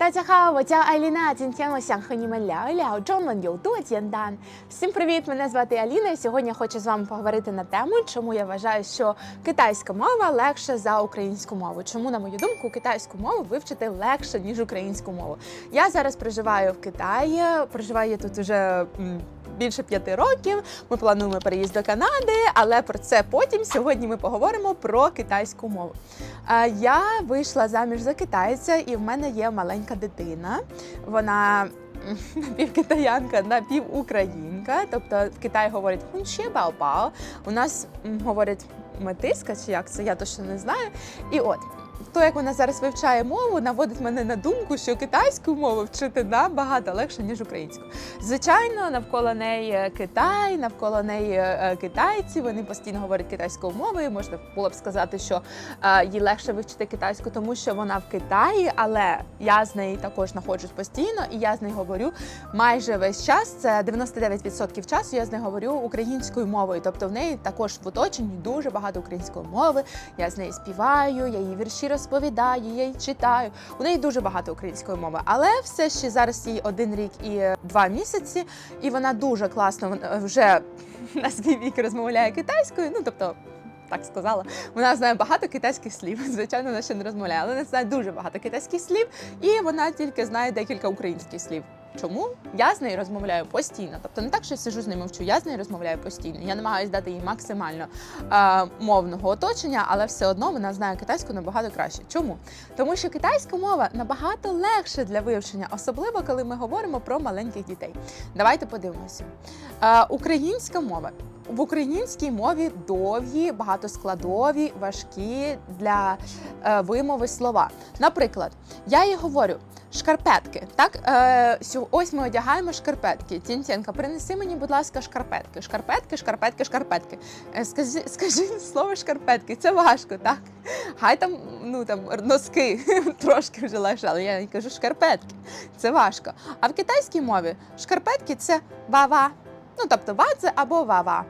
大家好，我叫艾丽娜。今天我想和你们聊一聊中文有多简单。Всім привіт! Мене звати Аліна. і Сьогодні я хочу з вами поговорити на тему, чому я вважаю, що китайська мова легша за українську мову. Чому, на мою думку, китайську мову вивчити легше ніж українську мову. Я зараз проживаю в Китаї. Проживаю я тут уже. м, Більше п'яти років ми плануємо переїзд до Канади, але про це потім. Сьогодні ми поговоримо про китайську мову. Я вийшла заміж за китайця, і в мене є маленька дитина. Вона напівкитаянка, напівукраїнка. Тобто в Китаї говорять хунші бао-бао. У нас говорять метиска, чи як це, я точно не знаю. І от. То, як вона зараз вивчає мову, наводить мене на думку, що китайську мову вчити набагато легше, ніж українську. Звичайно, навколо неї е, Китай, навколо неї е, китайці. Вони постійно говорять китайською мовою. Можна було б сказати, що е, їй легше вивчити китайську, тому що вона в Китаї, але я з нею також знаходжусь постійно, і я з нею говорю майже весь час. Це 99% часу. Я з нею говорю українською мовою. Тобто в неї також в оточенні дуже багато української мови. Я з нею співаю, я їй вірші розповідаю, я їй читаю. У неї дуже багато української мови, але все ще зараз їй один рік і два місяці, і вона дуже класно вже на свій вік розмовляє китайською. Ну тобто. Так сказала, вона знає багато китайських слів. Звичайно, вона ще не розмовляє, але вона знає дуже багато китайських слів, і вона тільки знає декілька українських слів. Чому я з нею розмовляю постійно? Тобто не так, що я сижу з нею мовчу, я з нею розмовляю постійно. Я намагаюся дати їй максимально е, мовного оточення, але все одно вона знає китайську набагато краще. Чому? Тому що китайська мова набагато легше для вивчення, особливо коли ми говоримо про маленьких дітей. Давайте подивимося. Е, українська мова. В українській мові довгі, багатоскладові, важкі для е, вимови слова. Наприклад, я їй говорю шкарпетки. Так, е, ось ми одягаємо шкарпетки. Тінтєнка, принеси мені, будь ласка, шкарпетки. Шкарпетки, шкарпетки, шкарпетки. Е, скажи, скажи слово шкарпетки. Це важко, так? Хай там, ну там носки трошки вже легше, але я кажу шкарпетки. Це важко. А в китайській мові шкарпетки це вава. Ну, тобто вадзе або вава.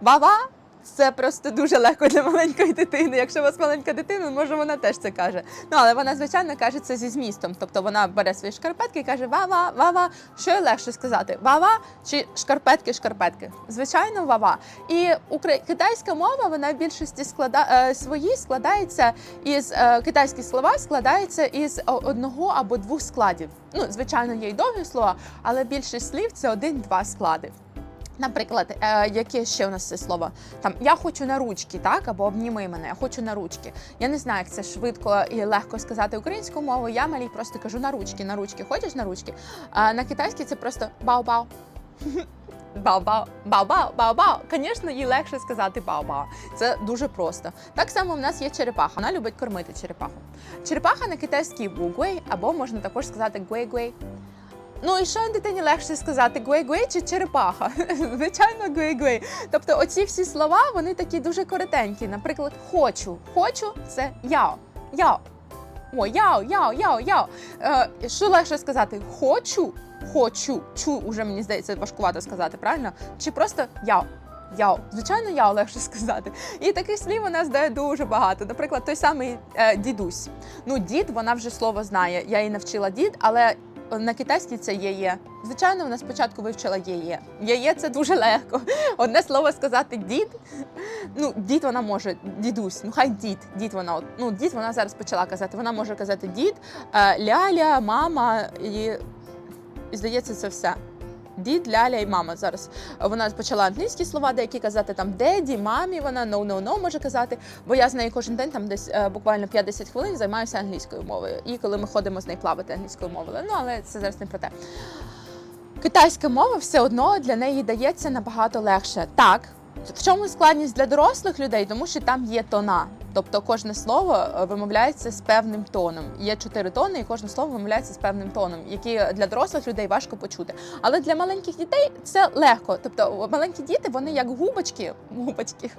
Вава це просто дуже легко для маленької дитини. Якщо у вас маленька дитина, може вона теж це каже. Ну але вона, звичайно, каже це зі змістом. Тобто вона бере свої шкарпетки і каже Вава, вава. Що є легше сказати? Вава чи шкарпетки, шкарпетки? Звичайно, вава. І китайська мова вона в більшості склада... е, своїй складається із е, китайські слова складаються із одного або двох складів. Ну, звичайно, є й довгі слова, але більшість слів це один-два склади. Наприклад, е, яке ще у нас це слово? Там я хочу на ручки, так або обніми мене, я хочу на ручки. Я не знаю, як це швидко і легко сказати українською мовою. Я малій просто кажу на ручки, на ручки. Хочеш на ручки? А на китайській це просто бау-бау. Бау-бау, бау-бау, бау-бау. Звісно, їй легше сказати бау-бау. Це дуже просто. Так само в нас є черепаха. Вона любить кормити черепаху. Черепаха на китайській вугуей, або можна також сказати гуей-гуей. Ну і що дитині легше сказати гуей-гуей чи черепаха? Звичайно, гуей-гуей. Тобто оці всі слова вони такі дуже коротенькі. Наприклад, хочу. Хочу це яо. Яо. О, яо, яо, яо, яо. Е, що легше сказати? Хочу, хочу, чу, уже мені здається, важкувато сказати, правильно? Чи просто яо. Яо, звичайно, яо легше сказати. І таких слів у нас дає дуже багато. Наприклад, той самий е, дідусь. Ну, дід, вона вже слово знає. Я її навчила дід, але на китайській це єє. Звичайно, вона спочатку вивчила єє. Єє це дуже легко. Одне слово сказати дід. Ну, дід вона може, дідусь, ну хай дід, дід вона, ну дід вона зараз почала казати. Вона може казати дід, е, ляля, мама і, і здається, це все. Дід, ляля і мама зараз. Вона почала англійські слова, деякі казати там деді, мамі. Вона no, no, no може казати. Бо я з нею кожен день там десь е, буквально 50 хвилин займаюся англійською мовою. І коли ми ходимо з нею плавати англійською мовою. Ну але це зараз не про те. Китайська мова все одно для неї дається набагато легше. Так, в чому складність для дорослих людей, тому що там є тона. Тобто кожне слово е, вимовляється з певним тоном. Є чотири тони, і кожне слово вимовляється з певним тоном, які для дорослих людей важко почути. Але для маленьких дітей це легко. Тобто маленькі діти, вони як губочки, губочки.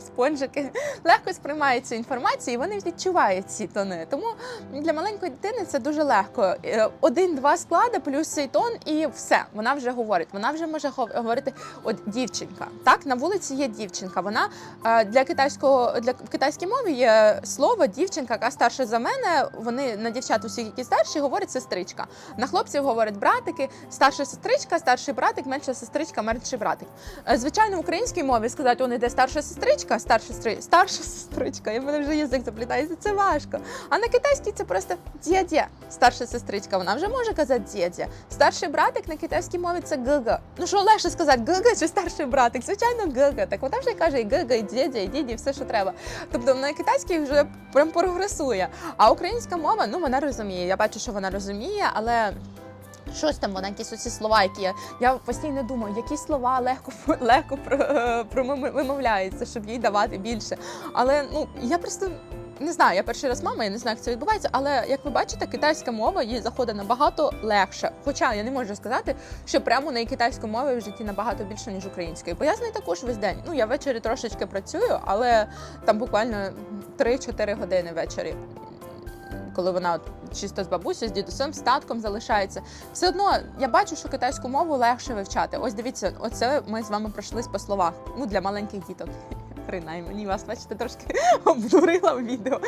Спонжики легко сприймають цю інформацію, і вони відчувають ці тони. Тому для маленької дитини це дуже легко. Е, Один-два склади, плюс цей тон, і все. Вона вже говорить. Вона вже може говорити. От дівчинка. Так, на вулиці є дівчинка. Вона е, для китайського для в китайській мові є слово дівчинка, яка старша за мене. Вони на дівчат усіх, які старші, говорять сестричка. На хлопців говорять братики, старша сестричка, старший братик, менша сестричка, менший братик. Е, Звичайно, в українській мові сказати, он іде старша сестричка, старша сестри, старша сестричка. І в мене вже язик заплітається, це важко. А на китайській це просто дядя, старша сестричка. Вона вже може казати дядя. Старший братик на китайській мові це гга. Ну що легше сказати, гга чи старший братик? Звичайно, гга. Так вона вже каже і гга, і дядя, і діді, все, що треба. Тобто на китайській вже прям прогресує. А українська мова, ну вона розуміє. Я бачу, що вона розуміє, але. Щось там вона якісь оці слова, які я, я постійно думаю, які слова легко легко вимовляються, щоб їй давати більше. Але ну я просто не знаю, я перший раз мама, я не знаю, як це відбувається. Але як ви бачите, китайська мова їй заходить набагато легше. Хоча я не можу сказати, що прямо на китайській мові в житті набагато більше ніж української. Бо я з нею також весь день. Ну я ввечері трошечки працюю, але там буквально 3-4 години ввечері коли вона от чисто з бабусею, з дідусем, з татком залишається. Все одно я бачу, що китайську мову легше вивчати. Ось дивіться, оце ми з вами пройшлись по словах. Ну для маленьких діток. Принаймні, вас бачите, трошки обдурила в відео.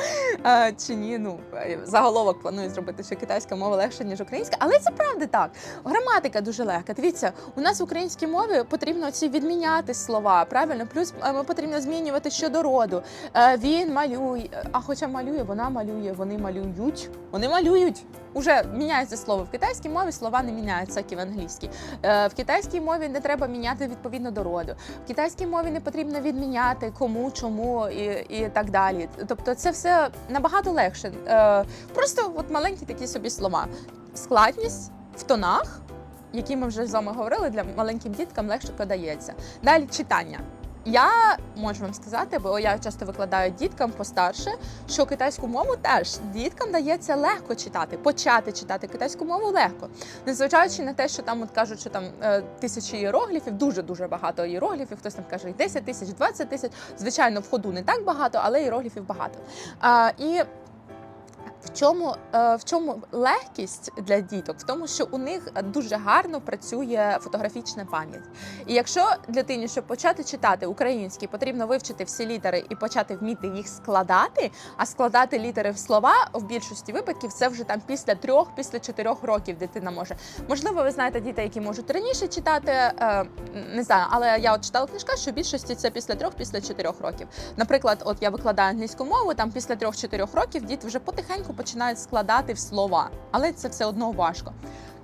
А, чи ні, ну е, заголовок планую зробити, що китайська мова легша, ніж українська, але це правда так. Граматика дуже легка. Дивіться, у нас в українській мові потрібно ці відміняти слова, правильно? Плюс е, потрібно змінювати щодо роду. Е, Він малює, а хоча малює, вона малює, вони малюють. Вони малюють. Уже міняється слово в китайській мові. Слова не міняються, як і в англійській. В китайській мові не треба міняти відповідно до роду. В китайській мові не потрібно відміняти кому, чому і, і так далі. Тобто, це все набагато легше. Е, Просто от маленькі такі собі слова. Складність в тонах, які ми вже з вами говорили, для маленьким діткам легше подається. Далі читання. Я можу вам сказати, бо я часто викладаю діткам постарше, що китайську мову теж діткам дається легко читати, почати читати китайську мову легко. Незважаючи на те, що там от кажуть, що там е, тисячі іерогліфів, дуже дуже багато іерогліфів. Хтось там каже, і 10 тисяч, 20 тисяч. Звичайно, в ходу не так багато, але іерогліфів багато. А, і в чому, е, в чому легкість для діток? В тому, що у них дуже гарно працює фотографічна пам'ять. І якщо дитині, щоб почати читати український, потрібно вивчити всі літери і почати вміти їх складати, а складати літери в слова в більшості випадків це вже там після трьох, після чотирьох років дитина може. Можливо, ви знаєте дітей, які можуть раніше читати, е, не знаю, але я от читала книжка, що в більшості це після трьох, після чотирьох років. Наприклад, от я викладаю англійську мову, там після трьох-чотирьох років діти вже потихеньку починають складати в слова, але це все одно важко.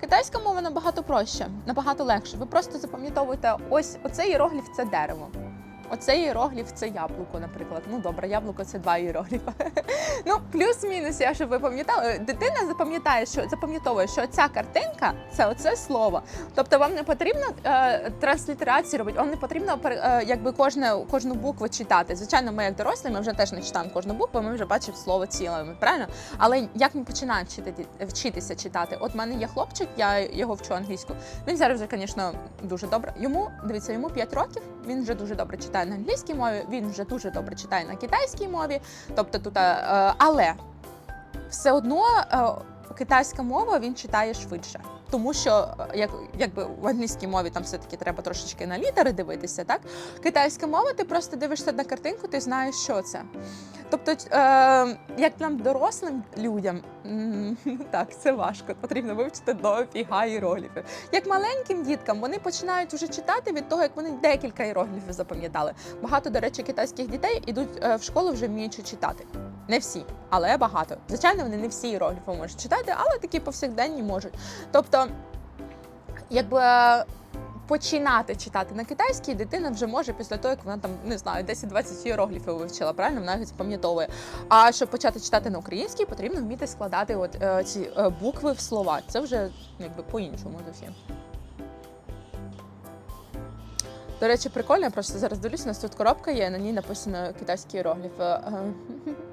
Китайська мова набагато проще, набагато легше. Ви просто запам'ятовуєте, ось оцей іерогліф це дерево. Оцей іерогліф це яблуко, наприклад. Ну добре, яблуко це два іерогліфа. ну, плюс-мінус, я щоб ви пам'ятали. Дитина запам'ятає, що запам'ятовує, що ця картинка це оце слово. Тобто вам не потрібно е, транслітерацію робити, вам не потрібно е, якби кожне, кожну букву читати. Звичайно, ми як дорослі, ми вже теж не читаємо кожну букву, ми вже бачимо слово цілими, правильно? Але як ми починаємо читати, вчитися читати? От в мене є хлопчик, я його вчу англійську. Він зараз вже, звісно, дуже добре. Йому дивіться, йому 5 років. Він вже дуже добре читає на англійській мові. Він вже дуже добре читає на китайській мові. Тобто тут, е, але все одно е, китайська мова він читає швидше. Тому що е, як, якби в англійській мові там все-таки треба трошечки на літери дивитися, так? Китайська мова, ти просто дивишся на картинку, ти знаєш, що це. Тобто, е, як нам дорослим людям, так, це важко, потрібно вивчити дофіга іерогліфів. Як маленьким діткам вони починають вже читати від того, як вони декілька іерогліфів запам'ятали. Багато, до речі, китайських дітей ідуть е, в школу вже вміючи читати. Не всі, але багато. Звичайно, вони не всі іерогліфи можуть читати, але такі повсякденні можуть. Тобто, якби. е, Починати читати на китайській дитина вже може після того, як вона там не знаю, 10-20 іерогліфів вивчила, правильно вона їх запам'ятовує. А щоб почати читати на українській, потрібно вміти складати от е, ці е, букви в слова. Це вже якби по-іншому зовсім. До речі, прикольно, я просто зараз дивлюсь, у нас тут коробка є, на ній написано китайський іерогліф.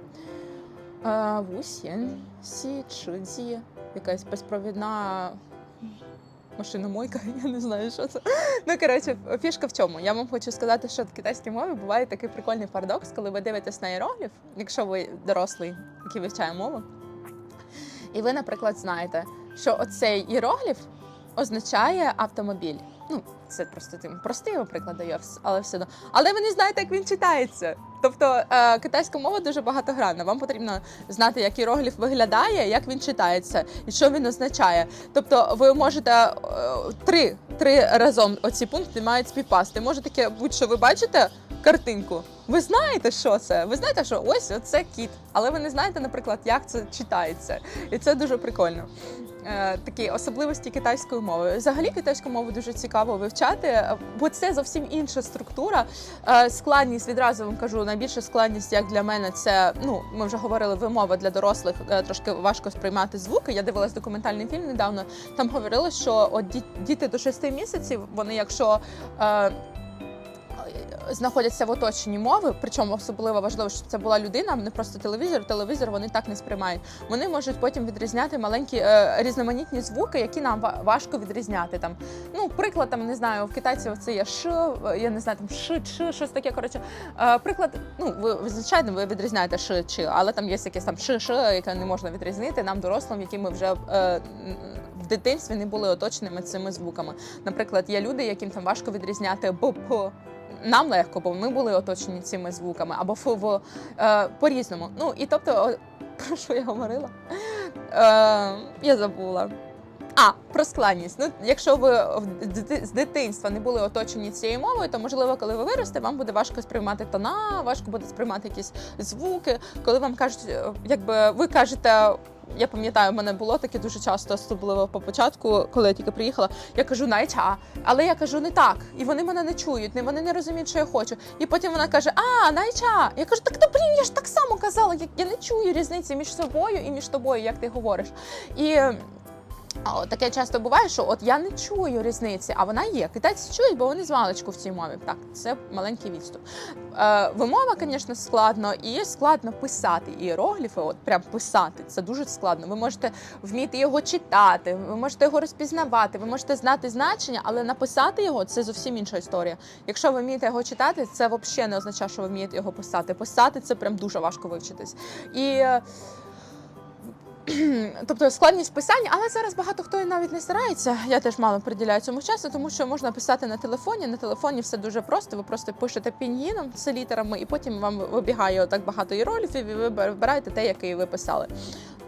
Е, Вусін, сі, чиді, якась безпровідна машиномойка, я не знаю, що це. Ну, коротше, фішка в чому? Я вам хочу сказати, що в китайській мові буває такий прикольний парадокс, коли ви дивитесь на іерогліф, якщо ви дорослий, який вивчає мову, і ви, наприклад, знаєте, що оцей іерогліф означає автомобіль. Ну, це просто тим простий його приклад дає, але все одно. Але ви не знаєте, як він читається. Тобто е, китайська мова дуже багатогранна. Вам потрібно знати, як іерогліф виглядає, як він читається і що він означає. Тобто, ви можете е, три, три разом оці пункти мають співпасти. Може таке будь-що ви бачите картинку. Ви знаєте, що це? Ви знаєте, що ось це кіт, але ви не знаєте, наприклад, як це читається, і це дуже прикольно. Е, Такі особливості китайської мови. Взагалі китайську мову дуже цікаво вивчати, е, бо це зовсім інша структура. Е, Складність відразу вам кажу, найбільша складність, як для мене, це ну ми вже говорили, вимова для дорослих трошки важко сприймати звуки. Я дивилась документальний фільм недавно. Там говорили, що от ді- діти до 6 місяців, вони якщо. Знаходяться в оточенні мови, причому особливо важливо, щоб це була людина, не просто телевізор. Телевізор вони так не сприймають. Вони можуть потім відрізняти маленькі е, різноманітні звуки, які нам важко відрізняти. Там, ну, приклад, там не знаю, в китайців це є ш, я не знаю, там ш, чи, щось таке. Коротше, е, приклад, ну ви ви, звичайно, ви відрізняєте ш, чи, але там є якесь там ш, ш, яке не можна відрізнити нам, дорослим, які ми вже. Е, в дитинстві не були оточеними цими звуками. Наприклад, є люди, яким там важко відрізняти б, п, нам легко, бо ми були оточені цими звуками, або ф, в е, по-різному. Ну і тобто, про що я говорила? Е, я забула. А, про складність. Ну, якщо ви з дитинства не були оточені цією мовою, то можливо, коли ви виросте, вам буде важко сприймати тона, важко буде сприймати якісь звуки. Коли вам кажуть, е, якби ви кажете. Я пам'ятаю, в мене було таке дуже часто, особливо по початку, коли я тільки приїхала. Я кажу найча, але я кажу не так. І вони мене не чують, не вони не розуміють, що я хочу. І потім вона каже: А, найча. Я кажу, так то блін, я ж так само казала. Я, я не чую різниці між собою і між тобою, як ти говориш. І а, от таке часто буває, що от я не чую різниці, а вона є. Китайці чують, бо вони з маличку в цій мові. Так, це маленький відступ. Е, вимова, звісно, складно, і складно писати іерогліфи, от прям писати. Це дуже складно. Ви можете вміти його читати, ви можете його розпізнавати, ви можете знати значення, але написати його це зовсім інша історія. Якщо ви вмієте його читати, це взагалі не означає, що ви вмієте його писати. Писати це прям дуже важко вивчитись. І е, Тобто складність писання, але зараз багато хто і навіть не старається. Я теж мало приділяю цьому часу, тому що можна писати на телефоні. На телефоні все дуже просто. Ви просто пишете пін'їном, це літерами, і потім вам вибігає так багато іерогліфів, і ви вибираєте те, який ви писали.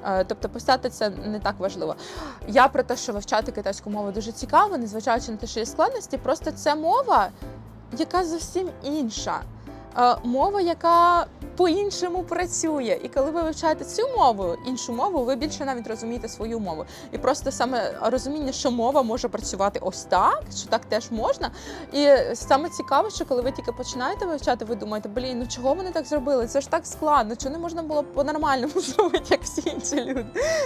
Е, Тобто писати це не так важливо. Я про те, що вивчати китайську мову дуже цікаво, незважаючи на те, що є складності, просто це мова, яка зовсім інша. Е, Мова, яка по-іншому працює. І коли ви вивчаєте цю мову, іншу мову, ви більше навіть розумієте свою мову. І просто саме розуміння, що мова може працювати ось так, що так теж можна. І саме цікаве, що коли ви тільки починаєте вивчати, ви думаєте, блін, ну чого вони так зробили? Це ж так складно, чого не можна було по-нормальному зробити, як всі інші люди.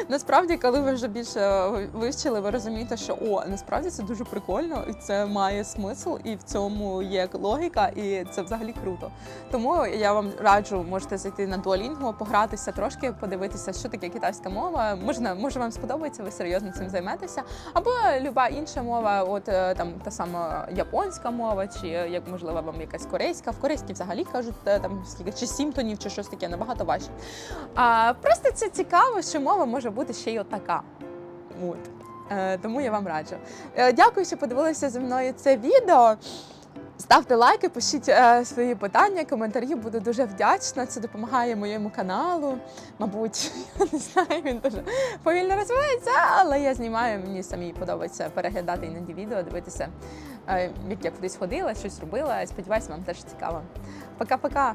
Насправді, коли ви вже більше вивчили, ви розумієте, що о, насправді це дуже прикольно, і це має смисл, і в цьому є логіка, і це взагалі круто. Тому я вам раджу, можете зайти на Duolingo, погратися трошки, подивитися, що таке китайська мова. Можна, може вам сподобається, ви серйозно цим займетеся. Або люба інша мова, от е, там та сама японська мова, чи е, як можливо вам якась корейська. В корейській взагалі кажуть е, там скільки чи сім тонів, чи щось таке набагато важче. А просто це цікаво, що мова може бути ще й отака. От. Тому я вам раджу. Дякую, що подивилися зі мною це відео. Ставте лайки, пишіть е, свої питання, коментарі. Буду дуже вдячна. Це допомагає моєму каналу. Мабуть, я не знаю, він дуже повільно розвивається, але я знімаю. Мені самі подобається переглядати іноді відео, дивитися, е, як я кудись ходила, щось робила. Сподіваюсь, вам теж цікаво. Пока-пока.